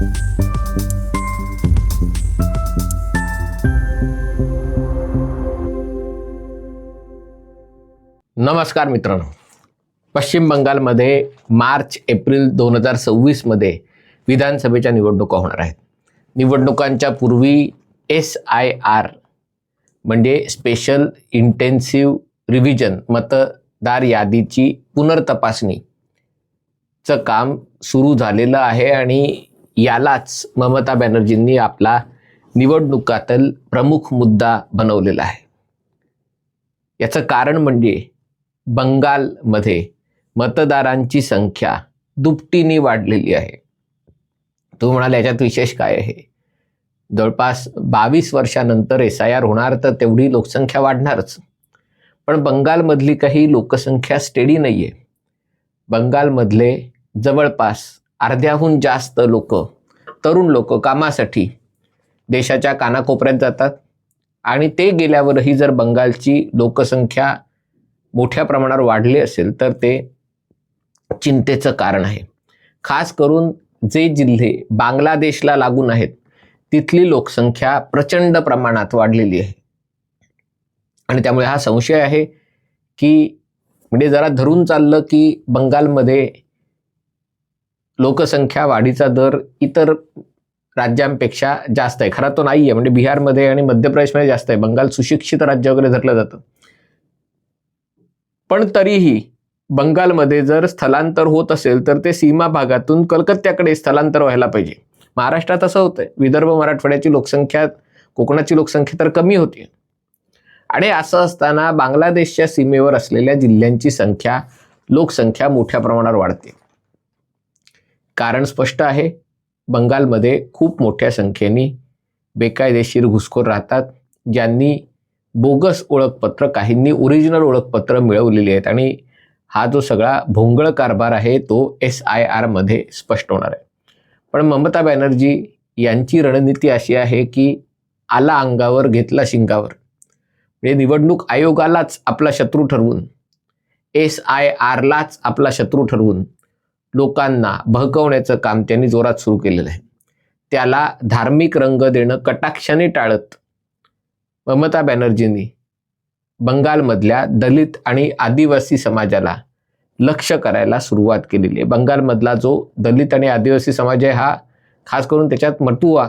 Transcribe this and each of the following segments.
नमस्कार मित्रांनो. पश्चिम बंगालमध्ये मार्च एप्रिल दोन हजार सव्वीसमध्ये विधानसभेच्या निवडणुका होणार आहेत. निवडणुकांच्या पूर्वी एस आय आर म्हणजे स्पेशल इंटेन्सिव्ह रिव्हिजन मतदार यादीची पुनर्तपासणीचं काम सुरू झालेलं आहे आणि यालाच ममता बॅनर्जींनी आपला निवडणुकातील प्रमुख मुद्दा बनवलेला आहे. याचं कारण म्हणजे बंगालमध्ये मतदारांची संख्या दुपटीने वाढलेली आहे. तो म्हणाल याच्यात विशेष काय आहे? जवळपास बावीस वर्षानंतर एस आय आर होणार तर तेवढी लोकसंख्या वाढणारच. पण बंगालमधली काही लोकसंख्या स्टेडी नाही आहे बंगालमधले जवळपास अर्ध्याहून जास्त लोक तरुण लोक कामासाठी देशाच्या कानाकोपऱ्यात जातात. आणि ते गेल्यावरही जर बंगालची लोकसंख्या मोठ्या प्रमाणावर वाढली असेल तर ते चिंतेचं कारण आहे. खास करून जे जिल्हे बांगलादेशला लागून आहेत तिथली लोकसंख्या प्रचंड प्रमाणात वाढलेली आहे. आणि त्यामुळे हा संशय आहे की म्हणजे जरा धरून चाललं की बंगालमध्ये लोकसंख्या वाढीचा दर इतर राज्यांपेक्षा जास्त आहे. खरा तो नाही आहे म्हणजे बिहारमध्ये आणि मध्य प्रदेशमध्ये जास्त आहे. बंगाल सुशिक्षित राज्य वगैरे धरलं जातं. पण तरीही बंगालमध्ये जर स्थलांतर होत असेल तर ते सीमा भागातून कलकत्त्याकडे स्थलांतर व्हायला पाहिजे. महाराष्ट्रात असं होतंय. विदर्भ मराठवाड्याची लोकसंख्या कोकणाची लोकसंख्या तर कमी होती. आणि असं असताना बांगलादेशच्या सीमेवर असलेल्या जिल्ह्यांची संख्या लोकसंख्या मोठ्या प्रमाणावर वाढते. कारण स्पष्ट आहे. बंगालमध्ये खूप मोठ्या संख्येने बेकायदेशीर घुसखोर राहतात ज्यांनी बोगस ओळखपत्र काहींनी ओरिजिनल ओळखपत्र मिळवलेली आहेत आणि हा जो सगळा भोंगळ कारभार आहे तो एस आय आरमध्ये स्पष्ट होणार आहे. पण ममता बॅनर्जी यांची रणनीती अशी आहे की आला अंगावर घेतला शिंगावर. म्हणजे निवडणूक आयोगालाच आपला शत्रू ठरवून एस आय आरलाच आपला शत्रू ठरवून लोकांना बहकवण्याचं काम त्यांनी जोरात सुरू केलेलं आहे. त्याला धार्मिक रंग देणं कटाक्षाने टाळत ममता बॅनर्जींनी बंगालमधल्या दलित आणि आदिवासी समाजाला लक्ष करायला सुरुवात केलेली आहे. बंगालमधला जो दलित आणि आदिवासी समाज आहे हा खास करून त्याच्यात मटुआ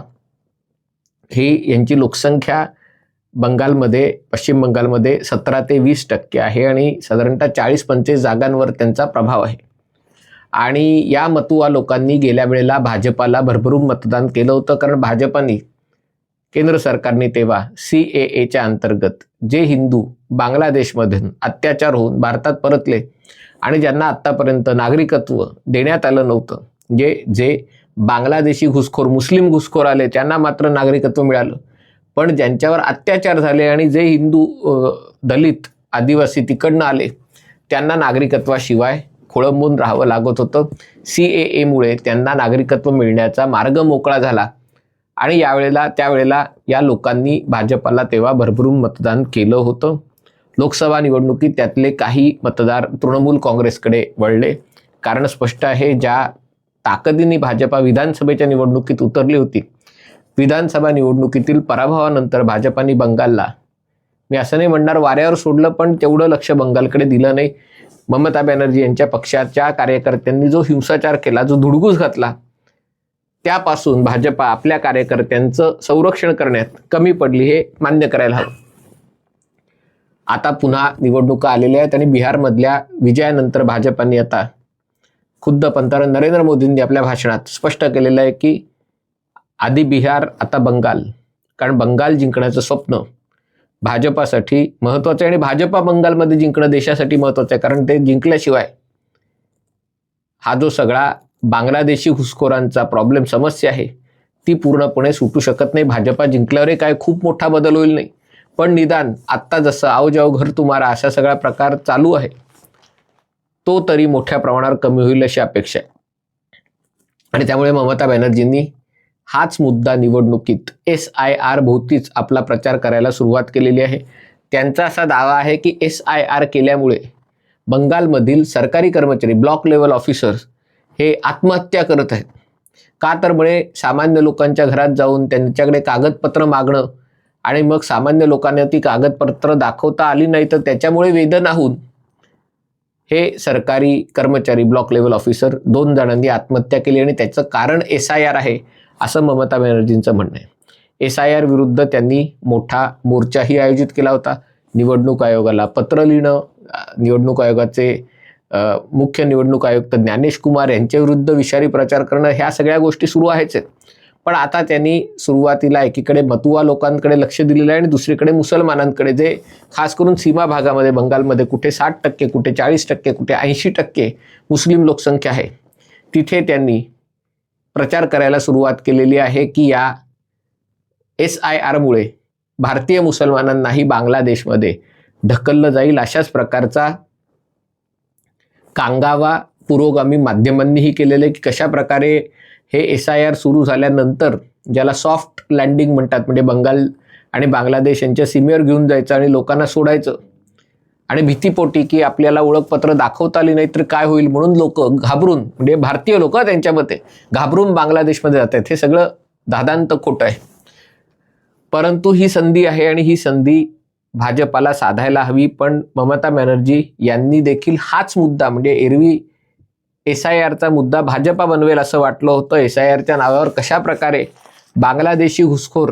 ही यांची लोकसंख्या बंगालमध्ये पश्चिम बंगालमध्ये सतरा ते वीस टक्के आहे आणि साधारणतः चाळीस पंचेचाळीस जागांवर त्यांचा प्रभाव आहे. आणि या मतुआ लोकांनी गेल्या वेळेला भाजपाला भरभरून मतदान केलं होतं कारण भाजपाने केंद्र सरकारने तेव्हा सी ए एच्या अंतर्गत जे हिंदू बांगलादेशमधून अत्याचार होऊन भारतात परतले आणि ज्यांना आत्तापर्यंत नागरिकत्व देण्यात आलं नव्हतं जे जे बांगलादेशी घुसखोर मुस्लिम घुसखोर आले त्यांना मात्र नागरिकत्व मिळालं. पण ज्यांच्यावर अत्याचार झाले आणि जे हिंदू दलित आदिवासी तिकडनं आले त्यांना नागरिकत्वाशिवाय खोळंबून राहावं लागत होतं. सी ए एमुळे त्यांना नागरिकत्व मिळण्याचा मार्ग मोकळा झाला. आणि यावेळेला त्यावेळेला या लोकांनी भाजपाला तेव्हा भरभरून मतदान केलं होतं. लोकसभा निवडणुकीत त्यातले काही मतदार तृणमूल काँग्रेसकडे वळले. कारण स्पष्ट आहे ज्या ताकदीने भाजपा विधानसभेच्या निवडणुकीत उतरली होती विधानसभा निवडणुकीतील पराभवानंतर भाजपाने बंगालला. मी असं नाही म्हणणार वाऱ्यावर सोडलं पण तेवढं लक्ष बंगालकडे दिलं नाही. ममता बॅनर्जी यांच्या पक्षाच्या कार्यकर्त्यांनी जो हिंसाचार केला जो धुडगूस घातला त्यापासून भाजपा आपल्या कार्यकर्त्यांचं संरक्षण करण्यात कमी पडली हे मान्य करायला हवं. आता पुन्हा निवडणुका आलेल्या आहेत आणि बिहारमधल्या विजयानंतर भाजपाने आता खुद्द पंतप्रधान नरेंद्र मोदींनी आपल्या भाषणात स्पष्ट केलेलं आहे की आधी बिहार आता बंगाल. कारण बंगाल जिंकण्याचं स्वप्न भाजपासाठी महत्त्वाचं आहे आणि भाजपा बंगालमध्ये जिंकणं देशासाठी महत्त्वाचं आहे. कारण ते जिंकल्याशिवाय हा जो सगळा बांगलादेशी घुसखोरांचा प्रॉब्लेम समस्या आहे ती पूर्णपणे सुटू शकत नाही. भाजपा जिंकल्यावरही काय? खूप मोठा बदल होईल नाही. पण निदान आत्ता जसं आव जाओ घर तुम्हाला अशा सगळा प्रकार चालू आहे तो तरी मोठ्या प्रमाणावर कमी होईल अशी अपेक्षा आहे. आणि त्यामुळे ममता बॅनर्जींनी हाच मुद्दा निवडणुकीत एस आय आर भोवतीच आपला प्रचार करायला सुरुवात केलेली आहे. त्यांचा असा दावा आहे की एस आय आर केल्यामुळे बंगालमधील सरकारी कर्मचारी ब्लॉक लेवल ऑफिसर्स हे आत्महत्या करत आहेत. का तर मुळे सामान्य लोकांच्या घरात जाऊन त्यांच्याकडे कागदपत्र मागणं आणि मग सामान्य लोकांना ती कागदपत्र दाखवता आली नाही तर त्याच्यामुळे वेदना होऊन हे सरकारी कर्मचारी ब्लॉक लेवल ऑफिसर दोन जणांनी आत्महत्या केली आणि त्याचं कारण एस आय आर आहे. असं ममता बॅनर्जींचं म्हणणं आहे. एस आय आर विरुद्ध त्यांनी मोठा मोर्चाही आयोजित केला होता. निवडणूक आयोगाला पत्र लिहिणं निवडणूक आयोगाचे मुख्य निवडणूक आयुक्त ज्ञानेश कुमार यांच्या विरुद्ध विषारी प्रचार करणं ह्या सगळ्या गोष्टी सुरू आहेच आहेत. पण आता त्यांनी सुरुवातीला एकीकडे मतुवा लोकांकडे लक्ष दिलेलं आहे आणि दुसरीकडे मुसलमानांकडे जे खास करून सीमा भागामध्ये बंगालमध्ये कुठे साठ टक्के कुठे चाळीस टक्के कुठे ऐंशी टक्के मुस्लिम लोकसंख्या आहे तिथे त्यांनी प्रचार करायला सुरुवात केलेली आहे की या एस आय आरमुळे भारतीय मुसलमानांनाही बांगलादेशमध्ये ढकललं जाईल अशाच प्रकारचा कांगावा पुरोगामी माध्यमांनीही केलेलं आहे की कशा प्रकारे हे एस आय आर सुरू झाल्यानंतर ज्याला सॉफ्ट लँडिंग म्हणतात म्हणजे बंगाल आणि बांगलादेश यांच्या सीमेवर घेऊन जायचं आणि लोकांना सोडायचं आणि भीतीपोटी की आपल्याला ओळखपत्र दाखवता आली नाही तर काय होईल म्हणून लोक घाबरून म्हणजे भारतीय लोक त्यांच्या मते घाबरून बांगलादेशमध्ये जात आहेत. हे सगळं दादांत खोटं आहे. परंतु ही संधी आहे आणि ही संधी भाजपाला साधायला हवी पण ममता बॅनर्जी यांनी देखील हाच मुद्दा म्हणजे एरवी एस आय आरचा मुद्दा भाजपा बनवेल असं वाटलं होतं. एस आय आरच्या नावावर कशा प्रकारे बांगलादेशी घुसखोर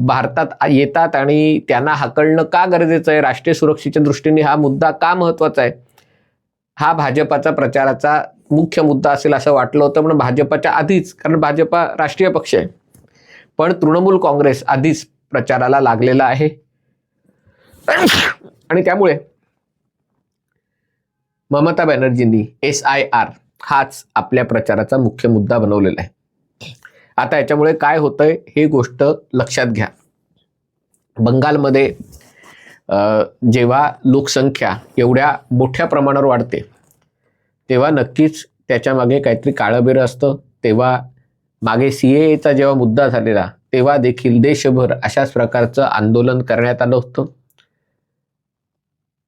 भारतात येतात आणि त्यांना हाकलणं का गरजेचं आहे? राष्ट्रीय सुरक्षेच्या दृष्टीने हा मुद्दा का महत्त्वाचा आहे? हा भाजपाचा प्रचाराचा मुख्य मुद्दा असेल असं वाटलं होतं पण भाजपाच्या आधीच कारण भाजपा राष्ट्रीय पक्ष आहे. पण तृणमूल काँग्रेस आधीच प्रचाराला लागलेला आहे. आणि त्यामुळे ममता बॅनर्जींनी एस आय आर हाच आपल्या प्रचाराचा मुख्य मुद्दा बनवलेला आहे. आता याच्यामुळे काय होतंय हे गोष्ट लक्षात घ्या. बंगालमध्ये जेव्हा लोकसंख्या एवढ्या मोठ्या प्रमाणावर वाढते तेव्हा नक्कीच त्याच्यामागे काहीतरी काळबेरं असतं. तेव्हा मागे सी एचा जेव्हा मुद्दा झालेला तेव्हा देखील देशभर अशाच प्रकारचं आंदोलन करण्यात आलं होतं.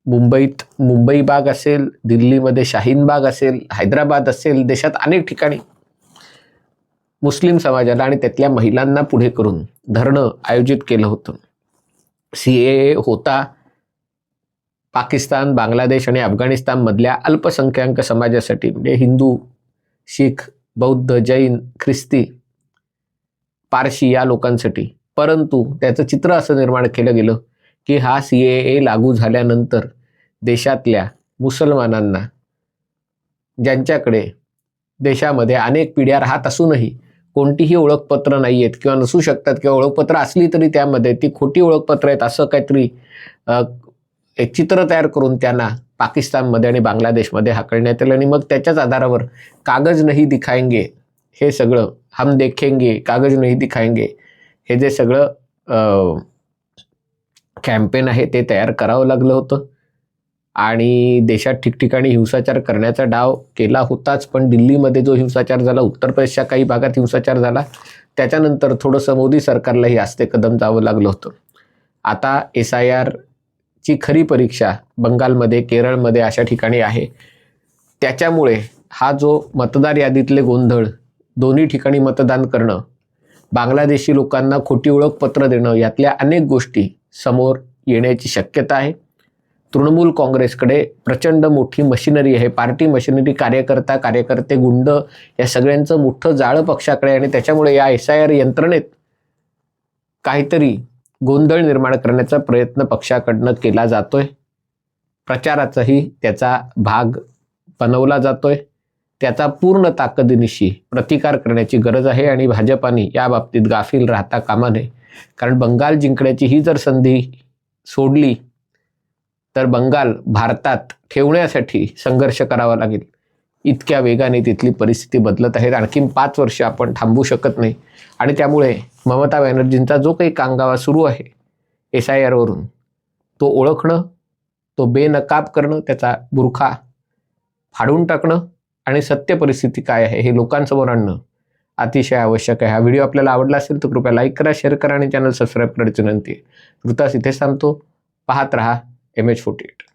मुंबईत मुंबई बाग असेल दिल्लीमध्ये शाहीन बाग असेल हैदराबाद असेल देशात अनेक ठिकाणी मुस्लिम समाजाला आणि त्यातल्या महिलांना पुढे करून धरणं आयोजित केलं होतं. सी ए होता पाकिस्तान बांगलादेश आणि अफगाणिस्तानमधल्या अल्पसंख्याक समाजासाठी म्हणजे हिंदू शीख बौद्ध जैन ख्रिस्ती पारशी या लोकांसाठी. परंतु त्याचं चित्र असं निर्माण केलं गेलं की हा सी ए लागू झाल्यानंतर देशातल्या मुसलमानांना ज्यांच्याकडे देशामध्ये अनेक पिढ्या राहत असूनही कोणतीही ओळखपत्र नाही आहेत किंवा नसू शकतात किंवा ओळखपत्र असली तरी त्यामध्ये ती खोटी ओळखपत्र आहेत असं काहीतरी एक चित्र तयार करून त्यांना पाकिस्तानमध्ये आणि बांगलादेशमध्ये हाकलण्यात आलं आणि मग त्याच्याच आधारावर कागज नाही दिखाएंगे हे सगळं हम देखेंगे कागज नाही दिखाएंगे हे जे सगळं कॅम्पेन आहे ते तयार करावं लागलं होतं. आणि देशात ठिकठिकाणी हिंसाचार करण्याचा डाव केला होताच पण दिल्लीमध्ये जो हिंसाचार झाला उत्तर प्रदेशच्या काही भागात हिंसाचार झाला त्याच्यानंतर थोडंसं मोदी सरकारलाही आस्ते कदम जावं लागलं होतं. आता एस आय आरची खरी परीक्षा बंगालमध्ये केरळमध्ये अशा ठिकाणी आहे. त्याच्यामुळे हा जो मतदार यादीतले गोंधळ दोन्ही ठिकाणी मतदान करणं बांगलादेशी लोकांना खोटी ओळखपत्र देणं यातल्या अनेक गोष्टी समोर येण्याची शक्यता आहे. तृणमूल काँग्रेसकडे प्रचंड मोठी मशिनरी आहे. पार्टी मशिनरी कार्यकर्ता कार्यकर्ते गुंड या सगळ्यांचं मोठं जाळं पक्षाकडे आणि त्याच्यामुळे या एस आय आर यंत्रणेत काहीतरी गोंधळ निर्माण करण्याचा प्रयत्न पक्षाकडनं केला जातोय. प्रचाराचाही त्याचा भाग बनवला जातोय. त्याचा पूर्ण ताकदीनिशी प्रतिकार करण्याची गरज आहे आणि भाजपाने या बाबतीत गाफील राहता कामा नये. कारण बंगाल जिंकण्याची ही जर संधी सोडली तर बंगाल भारतात ठेवण्यासाठी संघर्ष करावा लागेल. इतक्या वेगाने तिथली परिस्थिती बदलत आहे आणखीन पाच वर्ष आपण थांबू शकत नाही. आणि त्यामुळे ममता बॅनर्जींचा जो काही कांगावा सुरू आहे एस आय आरवरून तो ओळखणं तो बेनकाब करणं त्याचा बुरखा फाडून टाकणं आणि सत्य परिस्थिती काय आहे हे लोकांसमोर आणणं अतिशय आवश्यक आहे. हा व्हिडिओ आपल्याला आवडला असेल तर कृपया लाईक करा शेअर करा आणि चॅनल सबस्क्राईब करायची विनंती आहे. तुर्तास इथेच थांबतो. पाहत रहा. image 48